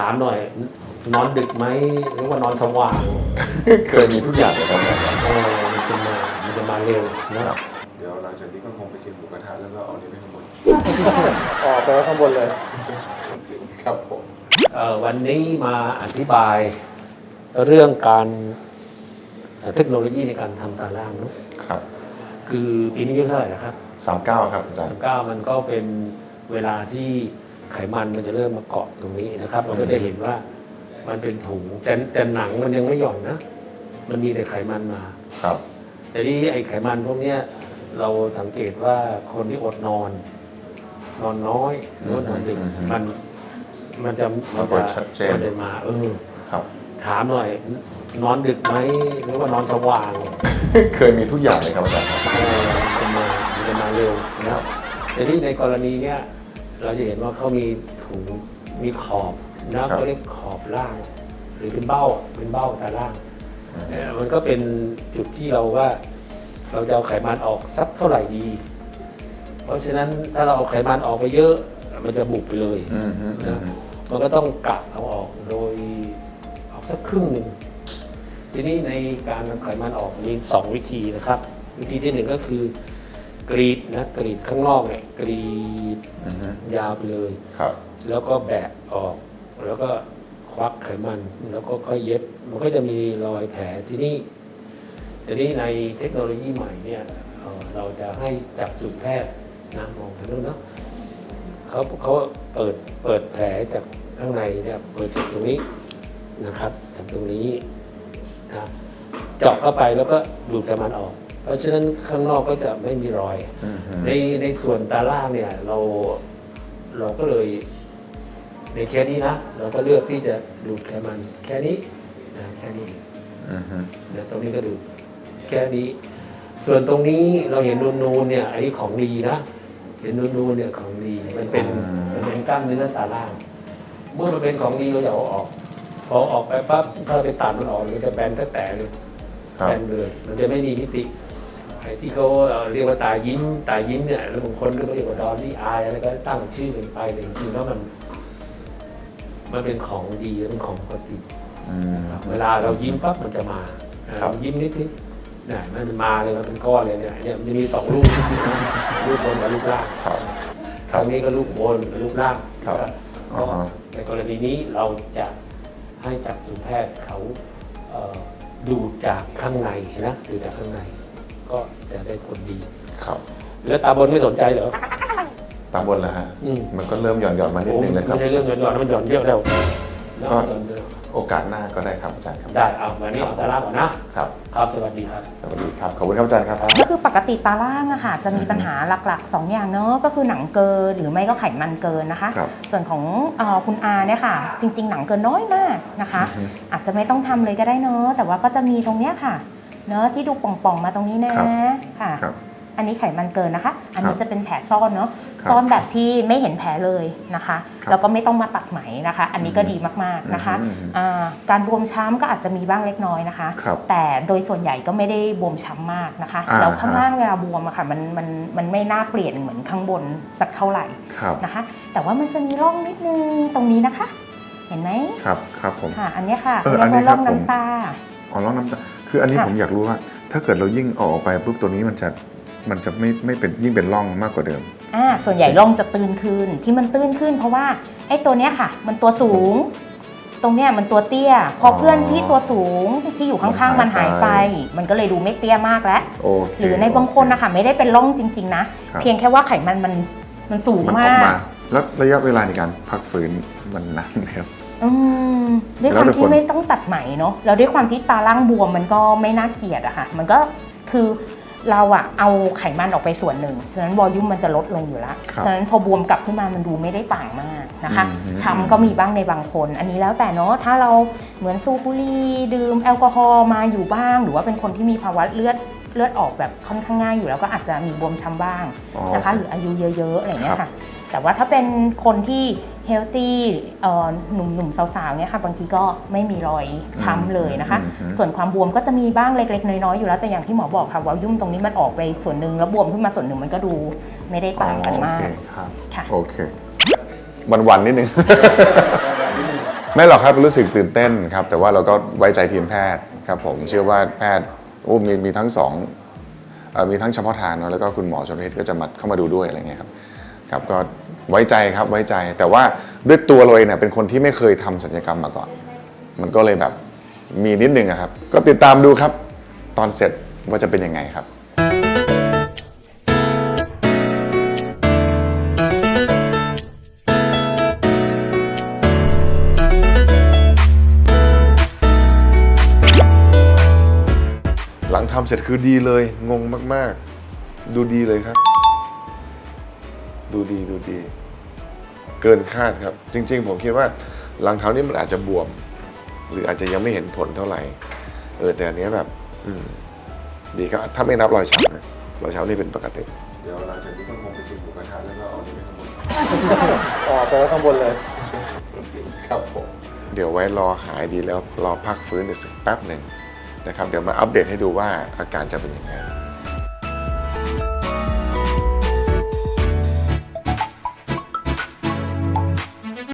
ถามหน่อย นอนดึกไหมหรือว่านอนสว่างเคยมีทุกอย่างเลยครับเออมันจะมามันจะมาเร็วนะเดี๋ยวหลังจากนี้ก็คงไปกินหมูกระทะแล้วก็เอานี้ไปข้างบนออกไปไว้ข้างบนเลย ครับผมเอ่อวันนี้มาอธิบายเรื่องการเอ่อเทคโนโลยีในการทำตาล่างเนอะครับคือปีนี้อายุเท่าไหร่นะครับสามเก้าครับอาจารย์สามเก้ามันก็เป็นเวลาที่ ไขมันมันจะเริ่มมาเกาะตรงนี้นะครับเราก็จะเห็นว่ามันเป็นถุงแต่แต่หนังมันยังไม่หย่อนนะ มันมีแต่ไขมันมา ครับ แต่นี่ไอ้ไขมันพวกเนี้ยเราสังเกตว่าคนที่อดนอน นอนน้อยหรือว่านอนดึกมันมันจะมันจะมันจะมา เออครับถามหน่อย นอนดึกไหมหรือว่านอนสว่าง เคยมีทุกอย่างเลยครับอาจารย์ครับเออมันจะมามันจะมาเร็วนะครับแต่ที่ในกรณีเนี้ย เราจะเห็นว่าเขามีถุงมีขอบนะเขาเรียกขอบล่าง หรือเป็นเบ้าเป็นเบ้าตาล่างเอ่อมันก็เป็นจุดที่เราว่า เราจะเอาไขมันออกสักเท่าไหร่ดี เพราะฉะนั้นถ้าเราเอาไขมันออกไปเยอะ มันจะบุบไปเลยอืมฮึอืนะมฮึมันก็ต้องกะเอาออกโดยออกสักครึ่งหนึ่งทีนี้ในการนำไขมันออกมีสองวิธีนะครับ วิธีที่หนึ่งก็คือ กรีดนะกรีดข้างนอกเนี่ยกรีดอืมฮึยาวไปเลย ครับ แล้วก็แบะออก แล้วก็ควักไขมัน แล้วก็ค่อยเย็บ มันก็จะมีรอยแผลที่นี่แต่นี้ในเทคโนโลยีใหม่เนี่ยเอ่อเราจะให้จับจุดแพทย์นะมองทางนู้นเนาะเขาเขาเปิดเปิดแผลจากข้างในเนี่ยเปิดจากตรงนี้นะครับจากตรงนี้นะเจาะเข้าไปแล้วก็ดูดไขมันออก เพราะฉะนั้นข้างนอกก็จะไม่มีรอยอืมฮึในในส่วนตาล่างเนี่ยเราเราก็เลยในแค่นี้นะ เราก็เลือกที่จะดูดไขมันแค่นี้นะแค่นี้อืมฮึนะตรงนี้ก็ดูดแค่นี้ ส่วนตรงนี้เราเห็นนูนๆเนี่ยอันนี้ของดีนะเห็นนูนๆเนี่ยของดีมันเป็นมันเป็นกล้ามเนื้อตาล่าง เมื่อมันเป็นของดีเราจะเอาออกพอออกไปปั๊บถ้าเราไปตัดมันออกมันจะแบนแต่แต่เลยครับแบนเลยมันจะไม่มีมิติ ไอ้ที่เขาเอ่อเรียกว่าตายิ้มตายิ้มเนี่ยแล้วบางคนก็เรียกว่าดอลลี่อายอะไรก็ตั้งชื่อเป็นไปแต่จริงๆแล้วมัน มันเป็นของดีและเป็นของปกติอืมนะครับเวลาเรายิ้มปั๊บมันจะมาอ่าครับยิ้มนิดนิดๆเนี่ยมันมาเลยมันเป็นก้อนเลยเนี่ยเนี่ยมันจะมีสองลูกลูกบนกับลูกล่างครับคราวนี้ก็ลูกบนกับลูกล่างครับนะอ่าฮะในกรณีนี้เราจะให้จักษุแพทย์เขาเอ่อดูจากข้างในนะดูจากข้างใน ก็จะได้ผลดี ครับ แล้วตาบนไม่สนใจเหรอตามบนแล้วฮะ อืมมันก็เริ่มหย่อนหย่อนๆมานิดนึงเลยครับ ไม่ใช่เรื่องเงินหย่อนมันหย่อนเยอะแล้วนะก็หย่อนเยอะโอกาสหน้าก็ได้ครับอาจารย์ครับ ได้เอาวันนี้เอาตาล่างก่อนนะ ครับ ครับ สวัสดีครับ สวัสดีครับ ขอบคุณครับอาจารย์ครับ ก็คือปกติตาล่างอะค่ะจะมีปัญหาหลักๆ 2 อย่างเนอะก็คือหนังเกินหรือไม่ก็ไขมันเกินนะคะ ครับ ส่วนของเออคุณอาเนี่ยค่ะ จริง ๆ หนังเกินน้อยมากนะคะอือฮึอาจจะไม่ต้องทำเลยก็ได้เนอะแต่ว่าก็จะมีตรงเนี้ยค่ะ เนอะที่ดูป่องๆมาตรงนี้นะครับ ค่ะ ครับ อันนี้ไขมันเกินนะคะ อันนี้ครับจะเป็นแผลซ่อนเนาะครับซ่อนแบบที่ไม่เห็นแผลเลยนะคะ ครับแล้วก็ไม่ต้องมาตัดไหมนะคะ อันนี้ก็ดีมากๆนะคะอืมอ่าการบวมช้ำก็อาจจะมีบ้างเล็กน้อยนะคะ ครับ แต่โดยส่วนใหญ่ก็ไม่ได้บวมช้ำมากนะคะอ่า แล้วข้างล่างเวลาบวมอะค่ะมันมันมันไม่น่าเปลี่ยนเหมือนข้างบนสักเท่าไหร่ครับ นะคะ แต่ว่ามันจะมีร่องนิดนึงตรงนี้นะคะ เห็นไหมครับ ครับผม ค่ะ อันเนี้ยค่ะเออเรียกอันนี้ว่าร่องครับผม น้ำตา อ๋อร้องน้ำตา คืออันนี้ค่ะผมอยากรู้ว่า ถ้าเกิดเรายิ่งเอาออกไปปุ๊บตัวนี้มันจะมันจะไม่ไม่เป็นยิ่งเป็นร่องมากกว่าเดิม อ่าส่วนใหญ่ร่องจะตื้นขึ้นที่มันตื้นขึ้น เพราะว่าไอ้ตัวเนี้ยค่ะ มันตัวสูง ตรงเนี้ยมันตัวเตี้ย พอเพื่อนที่ตัวสูงที่อยู่ข้างๆมัมันนหาหายยไป ไป มันก็เลยดูไม่เตี้ยมากแล้ว โอเค หรือในบางคนนะคะไม่ได้เป็นร่องจริง ๆ นะ ครับ เพียงแค่ว่าไขมันมันมันสูงมันอมาอกกมา แล้วระยะเวลาในการพักฟื้นมันนานไหมครับ อืม ด้วยความแล้วแต่ที่คนไม่ต้องตัดไหมเนาะแล้วด้วยความที่ตาล่างบวมมันก็ไม่น่าเกลียดอะค่ะ มันก็คือเราอะเอาไขมันออกไปส่วนหนึ่ง ฉะนั้นวอลลุ่มมันจะลดลงอยู่แล้วครับฉะนั้นพอบวมกลับขึ้นมามันดูไม่ได้ต่างมากนะคะอืมช้ำก็มีบ้างในบางคน อันนี้แล้วแต่เนาะ ถ้าเราเหมือนสูบบุหรี่ดื่มแอลกอฮอล์มาอยู่บ้าง หรือว่าเป็นคนที่มีภาวะเลือดเลือดออกแบบค่อนข้างง่ายอยู่แล้วก็อาจจะมีบวมช้ำบ้างอ๋อนะคะ หรืออายุเยอะๆอะไรอย่างเงี้ยครัค่ะบ แต่ว่าถ้าเป็นคนที่เฮลตี้หนุ่มหนุ่มๆสาวๆเนี่ยค่ะบางทีก็ไม่มีรอยช้ำเลยนะคะอืมอืมส่วนความบวมก็จะมีบ้างเล็กๆ น้อยๆอยู่แล้วแต่อย่างที่หมอบอกค่ะวอลยุ่มตรงนี้มันออกไปส่วนหนึ่งแล้วบวมขึ้นมาส่วนหนึ่งมันก็ดูไม่ได้ต่างกันมากอ๋อโอเคครับค่ะโอเควันวันๆนิดนึงไม่หรอกครับรู้สึกตื่นเต้นครับ แต่ว่าเราก็ไว้ใจทีมแพทย์ครับผมเชื่อว่าแพทย์โอ้มีมีทั้งสองเอ่อมีทั้งเฉพาะทางเนอะแล้วก็คุณหมอชนทิศก็จะมาเข้ามาดูด้วยอะไรเงี้ยครับ ครับก็ไว้ใจครับไว้ใจ แต่ว่าด้วยตัวเราเองเนี่ยเป็นคนที่ไม่เคยทำศัลยกรรมมาก่อน มันก็เลยแบบมีนิดนึงครับ ก็ติดตามดูครับ ตอนเสร็จว่าจะเป็นยังไงครับหลังทำเสร็จคือดีเลยงงมาก ๆ ดูดีเลยครับ ดูดีดูดี เกินคาดครับ จริง ๆ ผมคิดว่าหลังเท้านี่มันอาจจะบวม หรืออาจจะยังไม่เห็นผลเท่าไหร่ เออแต่อันเนี้ยแบบ อืม ดีครับถ้าไม่นับรอยช้ำนะรอยช้ำนี่เป็นปกติ เดี๋ยวหลังจากนี้ก็คงไปกินหมูกระทะแล้วก็เอาที่ไปทำบุญออกไปข้างบนเลย ครับผมเดี๋ยวไว้รอหายดีแล้วรอพักฟื้นอีกสักแป๊บหนึ่งนะครับ เดี๋ยวมาอัปเดตให้ดูว่าอาการจะเป็นยังไง